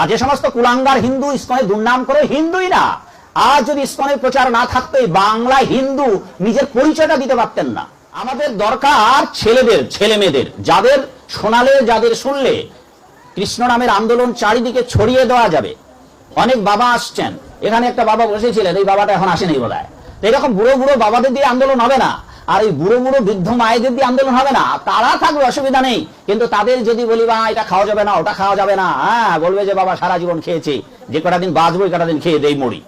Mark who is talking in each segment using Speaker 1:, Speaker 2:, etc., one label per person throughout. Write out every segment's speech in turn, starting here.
Speaker 1: আর যে সমস্ত কুলাঙ্গার হিন্দু ইস্কনে দুর্নাম করে হিন্দুই না আজ যদি ইস্কনের প্রচার না থাকতো বাংলা হিন্দু নিজের পরিচয়টা দিতে পারতেন না। আমাদের দরকার ছেলেদের ছেলে মেয়েদের যাদের শোনালে, যাদের শুনলে কৃষ্ণ নামের আন্দোলন চারিদিকে ছড়িয়ে দেওয়া যাবে। অনেক বাবা আসছেন, এখানে একটা বাবা বসেছিলেন এই বাবাটা এখন আসেনি বোধ হয় এরকম বুড়ো বুড়ো বাবাদের দিয়ে আন্দোলন হবে না। আর এই বুড়ো বুড়ো বৃদ্ধ মায়েদের দিয়ে আন্দোলন হবে না, তারা থাকবে, অসুবিধা নেই। কিন্তু তাদের যদি বলি বা এটা খাওয়া যাবে না, ওটা খাওয়া যাবে না। হ্যাঁ বলবে যে, বাবা, সারা জীবন খেয়েছি, যে কটা দিন বাঁচবো কটা দিন খেয়ে দেই, মরি।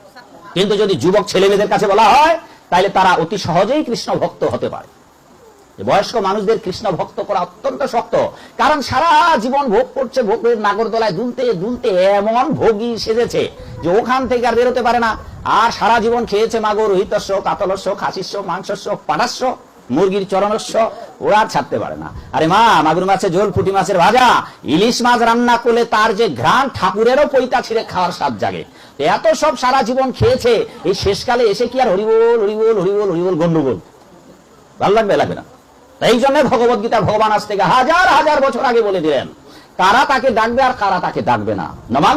Speaker 1: কিন্তু যদি যুবক ছেলে মেয়েদের কাছে বলা হয় তাহলে তারা অতি সহজেই কৃষ্ণ ভক্ত হতে পারে। বয়স্ক মানুষদের কৃষ্ণ ভক্ত করা অত্যন্ত শক্ত। কারণ সারা জীবন ভোগ করছে, ভোগের নাগরদোলায় দুলতে দুলতে এমন ভোগী সেজেছে যে ওখান থেকে আর বেরোতে পারে না। আর সারা জীবন খেয়েছে মাগো রোহিতস্য কাতলস্য খাসিস্য মাংসস্য পাটাস্য মুরগির চরণস্য ওরা ছাড়তে পারে না। আরে মা, মাগুর মাছের ঝোল, পুঁটি মাছের ভাজা, ইলিশ মাছ রান্না করলে তার যে ঘ্রাণ, ঠাকুরেরও পৈতা ছিঁড়ে খাওয়ার স্বাদ জাগে। এত সব সারা জীবন খেয়েছে, এই শেষকালে এসে কি আর হরিবোল হরিবোল হরিবোল হরিবোল গন্ডগোল ভালো লাগবে লাগবে না। এই জন্য ভগবত গীতা ভগবান আজ থেকে হাজার হাজার বছর আগে বলে দিলেন, কারা তাকে ডাকবে আর কারা তাকে ডাকবে না। নমাং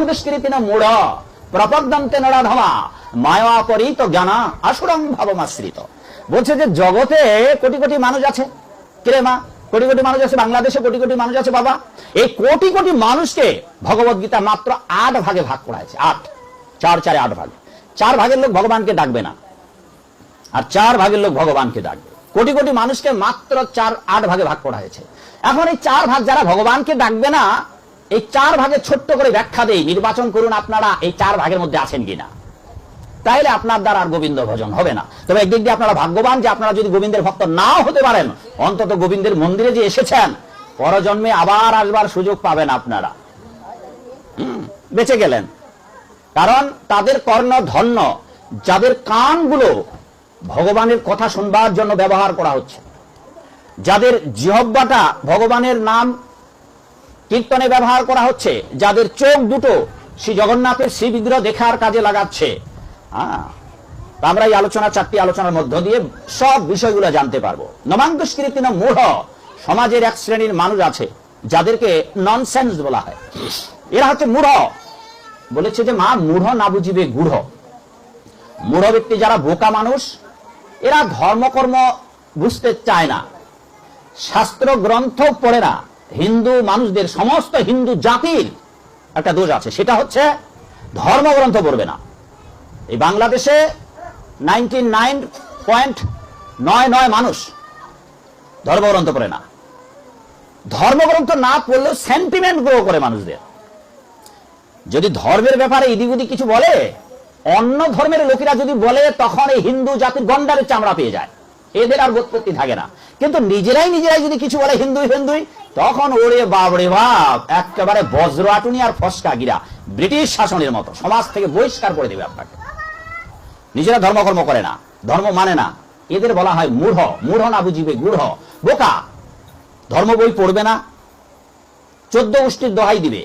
Speaker 1: না মূঢ়, প্রপদ্যন্তে নড়াধমা, মায়া পরিত জ্ঞানা, আসুরং ভাবমাশ্রিত। বলছে যে জগতে কোটি কোটি মানুষ আছে। কিরে মা? কোটি কোটি মানুষ আছে বাংলাদেশে, কোটি কোটি মানুষ আছে বাবা। এই কোটি কোটি মানুষকে ভগবত গীতা মাত্র আট ভাগে ভাগ করা আট। চার, চারে আট ভাগে। চার ভাগের লোক ভগবানকে ডাকবে না। আর চার ভাগের লোক ভগবানকে ডাকবে। কোটি কোটি মানুষকে মাত্র চার, আট ভাগে ভাগ করা হয়েছে। এখন এই চার ভাগ যারা ভগবানকে ডাকবে না, এই চার ভাগে ছোট্ট করে ব্যাখ্যা দেই, নির্বাচন করুন আপনারা এই চার ভাগের মধ্যে আছেন কিনা। তাইলে আপনার দ্বারা আর গোবিন্দ ভজন হবে না। তবে একদিক দিয়ে আপনারা ভাগ্যবান যে আপনারা যদি গোবিন্দের ভক্ত নাও হতে পারেন, অন্তত গোবিন্দের মন্দিরে যে এসেছেন, পরজন্মে আবার আসবার সুযোগ পাবেন আপনারা। বেঁচে গেলেন। কারণ তাদের কর্ণ ধন্য, যাদের কানগুলো ভগবানের কথা শুনবার জন্য ব্যবহার করা হচ্ছে। যাদের জিহব্বাটা ভগবানের নাম কীর্তনে ব্যবহার করা হচ্ছে, যাদের চোখ দুটো শ্রী জগন্নাথের শ্রীবিগ্রহ দেখার কাজে লাগাচ্ছে হ্যাঁ আমরা এই আলোচনা, চারটি আলোচনার মধ্য দিয়ে সব বিষয়গুলো জানতে পারব। নমাঙ্গস্কৃতি না মূঢ় সমাজের এক শ্রেণির মানুষ আছে, যাদেরকে ননসেন্স বলা হয়। এরা হচ্ছে মূঢ়। বলেছে যে মা, মূঢ় না বুঝিবে গূঢ়। মূঢ় ব্যক্তি যারা বোকা মানুষ এরা ধর্মকর্ম বুঝতে চায় না। শাস্ত্র গ্রন্থ পড়ে না। হিন্দু মানুষদের সমস্ত হিন্দু জাতির একটা দোষ আছে। সেটা হচ্ছে ধর্মগ্রন্থ পড়বে না। এই বাংলাদেশে নাইনটি মানুষ ধর্মগ্রন্থ পড়ে না। ধর্মগ্রন্থ না পড়লেও সেন্টিমেন্ট গ্রো করে মানুষদের। যদি ধর্মের ব্যাপারে ইদিক উদিক কিছু বলে অন্য ধর্মের লোকেরা যদি বলে, তখন এই হিন্দু জাতির গন্ডারের চামড়া পেয়ে যায়। এদের আর বোধপত্তি থাকে না। কিন্তু নিজেরাই নিজেরাই যদি কিছু বলে, হিন্দুই হিন্দুই তখন ওরে বাবরে বাপ, একেবারে বজ্র আটুনি আর ফসকা গিরা। ব্রিটিশ শাসনের মতো, সমাজ থেকে বহিষ্কার করে দেবে আপনাকে। নিজেরা ধর্মকর্ম করে না, ধর্ম মানে না। এদের বলা হয় মূঢ় মূঢ় না বুঝিবে গূঢ়। বোকা, ধর্ম বই পড়বে না, চোদ্দ গোষ্ঠীর দোহাই দিবে।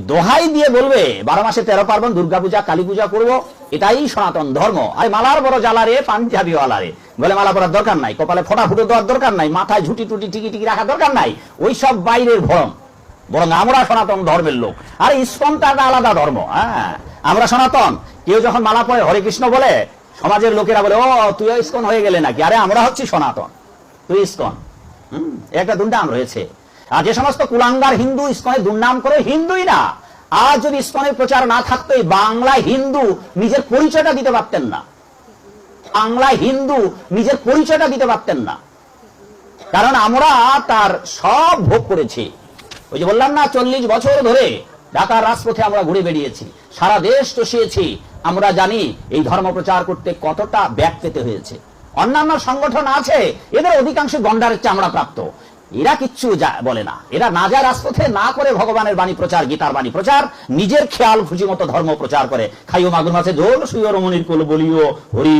Speaker 1: দোহাই দিয়ে বলবে, বারো মাসে তেরো পার্বণ দুর্গা পূজা কালী পূজা করব, এটাই সনাতন ধর্ম। আর মালার বড় জ্বালারে পাঞ্জাবি ওয়ালারে বলে মালা পরার দরকার নাই, কপালে ফোটা ফুটো দেওয়ার দরকার নাই, মাথায় ঝুটি টুটি টিকি টিকি রাখার দরকার নাই, ওই সব বাইরের ভরম। বরং আমরা সনাতন ধর্মের লোক। আর ইস্কনটা আলাদা ধর্ম হ্যাঁ। আমরা সনাতন। কেউ যখন মালা পড়ে হরে কৃষ্ণ বলে, সমাজের লোকেরা বলে, ও তুই ইস্কন হয়ে গেলে নাকি? আরে আমরা হচ্ছি সনাতন। তুই ইস্কন। একটা দুর্নাম রয়েছে। আর যে সমস্ত কুলাঙ্গার হিন্দু ইস্কনের দুর্নাম করে হিন্দুই না আজ যদি ইস্কনের প্রচার না থাকতো, এই বাংলা হিন্দু নিজের পরিচয়টা দিতে পারতেন না। বাংলা হিন্দু নিজের পরিচয়টা দিতে পারতেন না। কারণ আমরা তার সব ভোগ করেছি। ওই যে বললাম না, চল্লিশ বছর ধরে ঢাকার রাজপথে আমরা ঘুরে বেরিয়েছি সারা দেশ চষিয়েছি। আমরা জানি এই ধর্ম প্রচার করতে কতটা ব্যাগ পেতে হয়েছে। অন্যান্য সংগঠন আছে, এদের অধিকাংশ গন্ডারের চামড়া প্রাপ্ত। এরা কিচ্ছু বলে না। এরা না যা রাজপথে, না করে ভগবানের বাণী প্রচার, গীতার বাণী প্রচার, নিজের খেয়াল খুশি মতো ধর্ম প্রচার করে। খাইও মাগুর মাছে ঝোল সুইয় রমণীর কুল বলিও হরি।